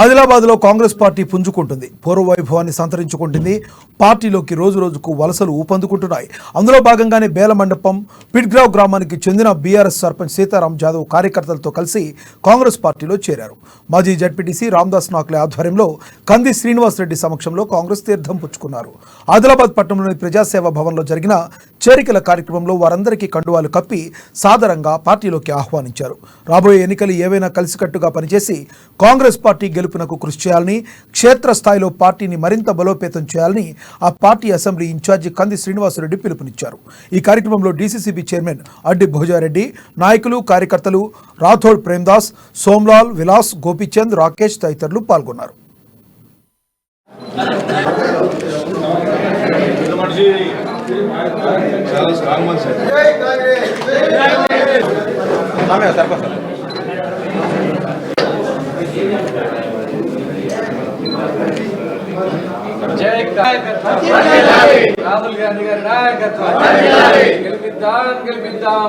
ఆదిలాబాద్లో కాంగ్రెస్ పార్టీ పుంజుకుంటుంది. పూర్వ వైభవాన్ని సంతరించుకుంటుంది. పార్టీలోకి రోజు రోజుకు వలసలు ఊపందుకుంటున్నాయి. అందులో భాగంగానే బేలమండపం పిడ్గ్రావ్ గ్రామానికి చెందిన బీఆర్ఎస్ సర్పంచ్ సీతారాం జాదవ్ కార్యకర్తలతో కలిసి కాంగ్రెస్ పార్టీలో చేరారు. మాజీ జడ్పీటీసీ రామ్దాస్ నాక్లే ఆధ్వర్యంలో కంది శ్రీనివాసరెడ్డి సమక్షంలో కాంగ్రెస్ తీర్థం పుచ్చుకున్నారు. ఆదిలాబాద్ పట్టణంలోని ప్రజాసేవ భవన్లో జరిగిన చేరికల కార్యక్రమంలో వారందరికీ కండువాలు కప్పి సాదరంగా పార్టీలోకి ఆహ్వానించారు. రాబోయే ఎన్నికలు ఏవైనా కలిసికట్టుగా పనిచేసి కాంగ్రెస్ పార్టీ గెలుపునకు కృషి చేయాలని క్షేత్రస్థాయిలో పార్టీని మరింత బలోపేతం చేయాలని ఆ పార్టీ అసెంబ్లీ ఇన్ఛార్జి కంది శ్రీనివాసరెడ్డి పిలుపునిచ్చారు. ఈ కార్యక్రమంలో డీసీసీబీ చైర్మన్ అడ్డి భోజారెడ్డి నాయకులు కార్యకర్తలు రాథోడ్ ప్రేమ్దాస్ సోమ్లాల్ విలాస్ గోపీచంద్ రాకేష్ తదితరులు పాల్గొన్నారు. చాలా స్ట్రాంగ్ మనిషి జై నాయకత్వం రాహుల్ గాంధీ గారి నాయకత్వం. గెలిపిద్దాం గెలిపిద్దాం.